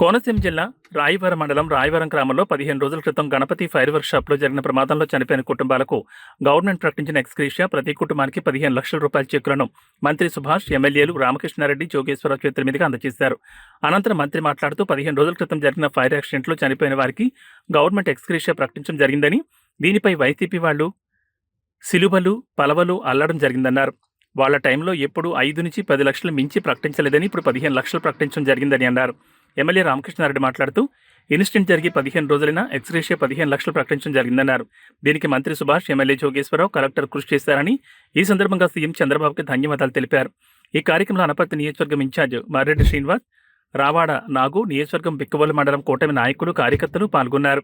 కోనసీమ జిల్లా రాయవరం మండలం రాయవరం గ్రామంలో పదిహేను రోజుల క్రితం గణపతి ఫైర్ వర్క్ షాప్లో జరిగిన ప్రమాదంలో చనిపోయిన కుటుంబాలకు గవర్నమెంట్ ప్రకటించిన ఎక్స్క్రీషియా ప్రతి కుటుంబానికి పదిహేను లక్షల రూపాయల చెక్కులను మంత్రి సుభాష్ ఎమ్మెల్యేలు రామకృష్ణారెడ్డి జోగేశ్వరరావు చేతుల మీదుగా అందజేశారు. అనంతరం మంత్రి మాట్లాడుతూ పదిహేను రోజుల క్రితం జరిగిన ఫైర్ యాక్సిడెంట్లో చనిపోయిన వారికి గవర్నమెంట్ ఎక్స్క్రీషియా ప్రకటించడం జరిగిందని దీనిపై వైసీపీ వాళ్ళు సిలువలు పలవలు అల్లడం జరిగిందన్నారు. వాళ్ళ టైంలో ఎప్పుడు ఐదు నుంచి పది లక్షలు మించి ప్రకటించలేదని ఇప్పుడు పదిహేను లక్షలు ప్రకటించడం జరిగిందని అన్నారు. ఎమ్మెల్యే రామకృష్ణారెడ్డి మాట్లాడుతూ ఇన్సిడెంట్ జరిగి పదిహేను రోజులైన ఎక్స్రేషియా పదిహేను లక్షలు ప్రకటించడం జరిగిందన్నారు. దీనికి మంత్రి సుభాష్ ఎమ్మెల్యే జోగేశ్వరరావు కలెక్టర్ కృషి చేశారని ఈ సందర్భంగా సీఎం చంద్రబాబుకి ధన్యవాదాలు తెలిపారు. ఈ కార్యక్రమంలో అనపర్తి నియోజకవర్గం ఇన్ఛార్జ్ మారెడ్డి శ్రీనివాస్ రావాడ నాగు నియోజకవర్గం బిక్కవోలు మండలం కూటమి నాయకులు కార్యకర్తలు పాల్గొన్నారు.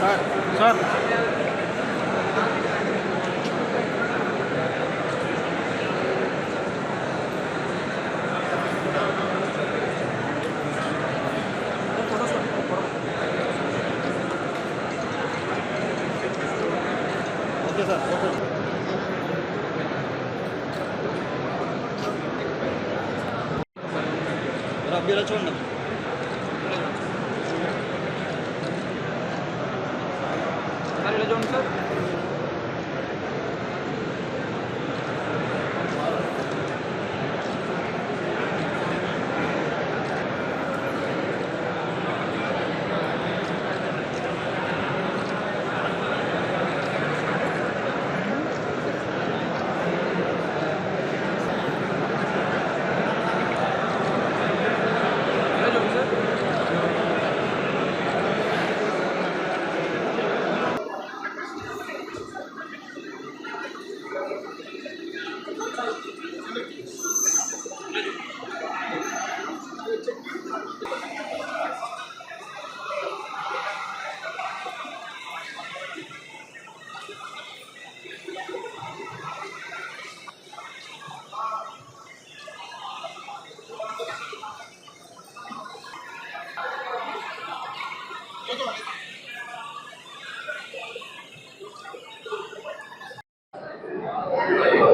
Sir sir. Okay sir okay రబ్బీలో చూడండి సార్ ఇలా చూడండి సార్ ఇలా చూడండి సార్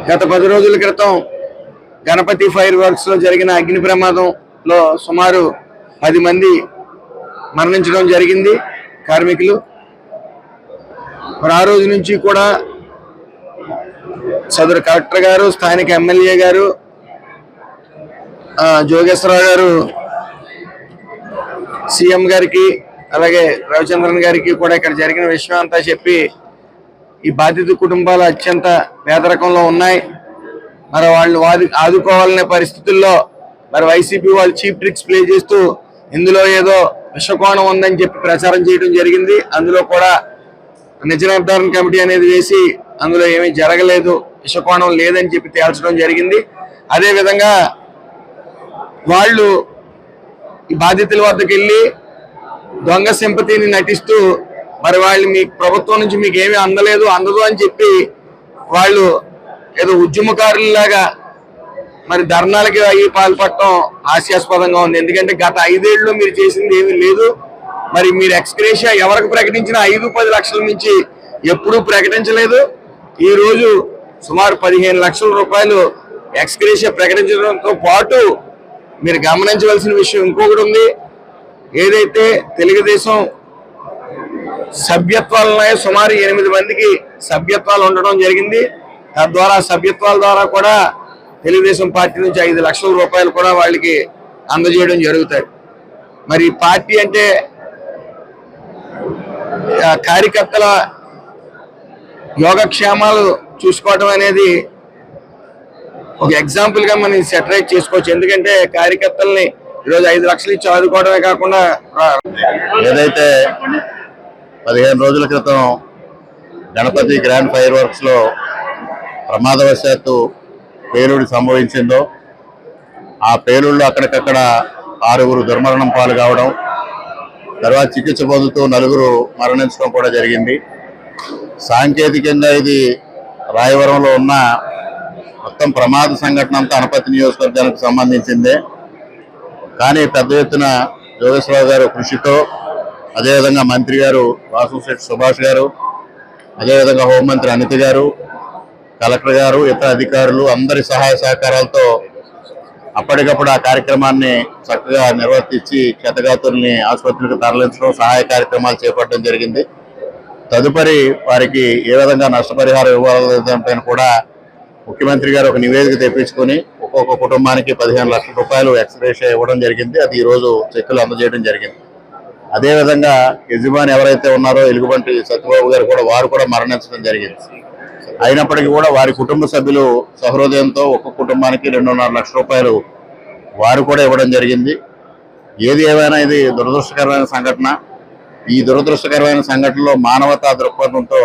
గత పది రోజుల క్రితం గణపతి ఫైర్ వర్క్స్లో జరిగిన అగ్ని ప్రమాదంలో సుమారు పది మంది మరణించడం జరిగింది. కార్మికులు మరి ఆ రోజు నుంచి కూడా సదరు కలెక్టర్ గారు స్థానిక ఎమ్మెల్యే గారు జోగేశ్వరరావు గారు సీఎం గారికి అలాగే రవిచంద్రన్ గారికి కూడా ఇక్కడ జరిగిన విషయం అంతా చెప్పి ఈ బాధిత కుటుంబాలు అత్యంత పేదరికంలో ఉన్నాయి. మరి వాళ్ళు వాది ఆదుకోవాలనే పరిస్థితుల్లో మరి వైసీపీ వాళ్ళు చీప్ ట్రిక్స్ ప్లే చేస్తూ ఇందులో ఏదో విషకోణం ఉందని చెప్పి ప్రచారం చేయడం జరిగింది. అందులో కూడా నిజ నిర్ధారణ కమిటీ అనేది వేసి అందులో ఏమీ జరగలేదు విషకోణం లేదని చెప్పి తేల్చడం జరిగింది. అదేవిధంగా వాళ్ళు ఈ బాధితుల వద్దకు వెళ్ళి దొంగ సింపతిని నటిస్తూ మరి వాళ్ళు మీ ప్రభుత్వం నుంచి మీకు ఏమీ అందలేదు అందదు అని చెప్పి వాళ్ళు ఏదో ఉద్యమకారులలాగా మరి ధర్నాలకి అయ్యి పాల్పడటం హాస్యాస్పదంగా ఉంది. ఎందుకంటే గత ఐదేళ్ళలో మీరు చేసింది ఏమీ లేదు. మరి మీరు ఎక్స్గ్రేషియా ఎవరికి ప్రకటించిన ఐదు పది లక్షల నుంచి ఎప్పుడూ ప్రకటించలేదు. ఈ రోజు సుమారు పదిహేను లక్షల రూపాయలు ఎక్స్గ్రేషియా ప్రకటించడంతో పాటు మీరు గమనించవలసిన విషయం ఇంకొకటి ఉంది. ఏదైతే తెలుగుదేశం సభ్యత్వాలు ఉన్నాయి సుమారు ఎనిమిది మందికి సభ్యత్వాలు ఉండడం జరిగింది. తద్వారా సభ్యత్వాల ద్వారా కూడా తెలుగుదేశం పార్టీ నుంచి ఐదు లక్షల రూపాయలు కూడా వాళ్ళకి అందజేయడం జరుగుతాయి. మరి పార్టీ అంటే కార్యకర్తల యోగక్షేమాలు చూసుకోవడం అనేది ఒక ఎగ్జాంపుల్గా మనం సెటరేట్ చేసుకోవచ్చు. ఎందుకంటే కార్యకర్తల్ని ఈరోజు ఐదు లక్షలు ఇచ్చి ఆదుకోవడమే కాకుండా ఏదైతే పదిహేను రోజుల క్రితం గణపతి గ్రాండ్ ఫైర్ వర్క్స్లో ప్రమాదవశాత్తు పేలుడు సంభవించిందో ఆ పేలుళ్ళు అక్కడికక్కడ ఆరుగురు దుర్మరణం పాలు కావడం తర్వాత చికిత్స పొందుతూ నలుగురు మరణించడం కూడా జరిగింది. సాంకేతికంగా ఇది రాయవరంలో ఉన్న మొత్తం ప్రమాద సంఘటన అంతా అనపతి నియోజకవర్గానికి సంబంధించిందే. కానీ పెద్ద ఎత్తున యోగేశ్వరరావు గారు కృషితో అదేవిధంగా మంత్రి గారు వాసంశెట్టి సుభాష్ గారు అదేవిధంగా హోంమంత్రి అనిత గారు కలెక్టర్ గారు ఇతర అధికారులు అందరి సహాయ సహకారాలతో అప్పటికప్పుడు ఆ కార్యక్రమాన్ని చక్కగా నిర్వర్తించి క్షతగాతుల్ని ఆసుపత్రికి తరలించడం సహాయ కార్యక్రమాలు చేపట్టడం జరిగింది. తదుపరి వారికి ఏ విధంగా నష్టపరిహారం ఇవ్వాలనే కూడా ముఖ్యమంత్రి గారు ఒక నివేదిక తెప్పించుకొని ఒక్కొక్క కుటుంబానికి పదిహేను లక్షల రూపాయలు ఎక్స్గ్రేషియా ఇవ్వడం జరిగింది. అది ఈ రోజు చెక్కులు అందజేయడం జరిగింది. అదేవిధంగా యజమాని ఎవరైతే ఉన్నారో ఎలుగుబంటి సత్యబాబు గారు కూడా వారు కూడా మరణించడం జరిగింది. అయినప్పటికీ కూడా వారి కుటుంబ సభ్యులు సహృదయంతో ఒక్క కుటుంబానికి రెండున్నర లక్షల రూపాయలు వారు కూడా ఇవ్వడం జరిగింది. ఏది ఏమైనా ఇది దురదృష్టకరమైన సంఘటన. ఈ దురదృష్టకరమైన సంఘటనలో మానవతా దృక్పథంతో